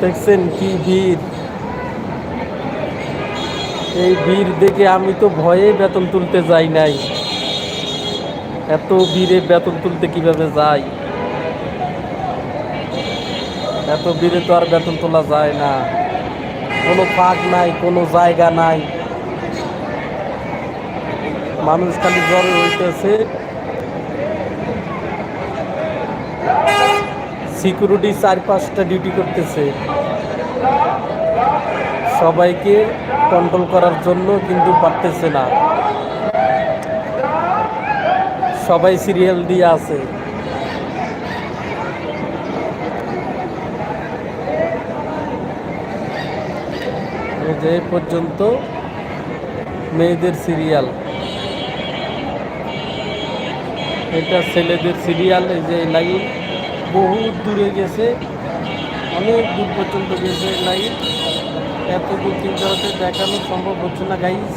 দেখছেন কি ভিড় এই ভিড় দেখে আমি তো ভয়ে বেতন তুলতে যাই নাই। এত ভিড়ে বেতন তুলতে কীভাবে যাই? এত ভিড়ে তো আর বেতন তোলা যায় না। কোনো ফাঁক নাই, কোনো জায়গা নাই। মানুষ খালি জ্বরে হইতেছে সিকিউরিটি চার পাঁচটা ডিউটি করতেছে। সবাইকে কন্ট্রোল করার জন্য কিন্তু পারতেছে না। সবাই সিরিয়াল দিয়ে আছে। যে পর্যন্ত মেয়েদের সিরিয়াল এটা ছেলেদের সিরিয়াল এই যে লাইন। বহুত দূরে গেছে, অনেক দূর পর্যন্ত গেছে লাইট এত দূর তিন দেখানো সম্ভব হচ্ছে না গাইস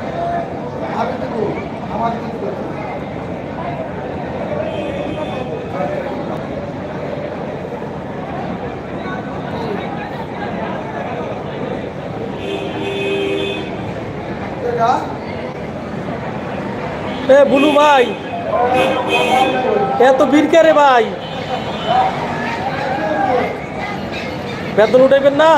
এ বুলু ভাই। এত ভিড় কে রে ভাই? বেতন উঠাইবেন না?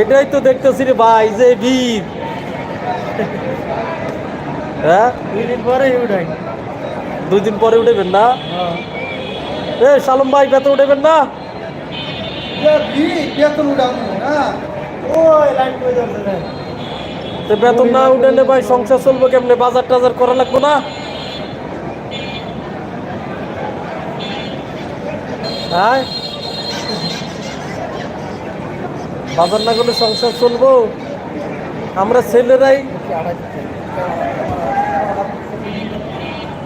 এটাই তো দেখতেছি রে ভাই যে ভিড়। হ্যাঁ? দুদিন পরে উঠাই। দুই দিন পরে উঠাইবেন না? এ সালম ভাই বেতন উঠেবেন না? বেতন না ওই লাইন করে যাচ্ছে তো বেতন না উঠালে ভাই সংসার চলবো কেমনে? বাজার টাজার করা লাগবো না? হ্যাঁ বাজার না করলে সংসার চলবো। আমরা ছেলেরাই।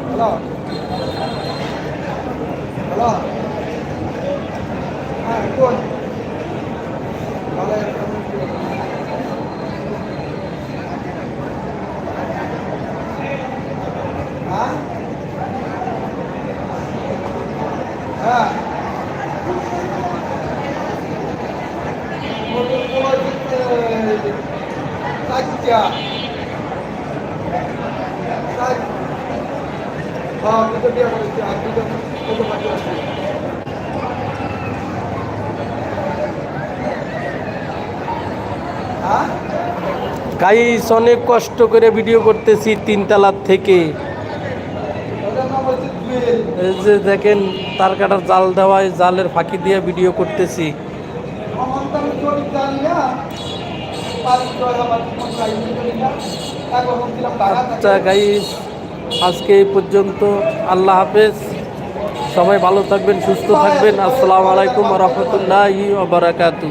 হ্যালো। হ্যালো হ্যাঁ কোন হ্যাঁ হ্যাঁ আচ্ছা হ্যাঁ দুটো বিয়ে করেছি আর দুটো দুটো বাকি আছে হ্যাঁ গাইস অনেক কষ্ট করে ভিডিও করতেছি তিনতলার থেকে ওটার নাম হচ্ছে জুয়েল এই যে দেখেন, তার কাটার জাল দেওয়ায় জালের ফাঁকি দিয়ে ভিডিও করতেছি। আচ্ছা গাইস আজকে এই পর্যন্ত আল্লাহ হাফেজ। সবাই ভালো থাকবেন, সুস্থ থাকবেন। আসসালামু আলাইকুম রহমতুল্লাহি বারাকাতু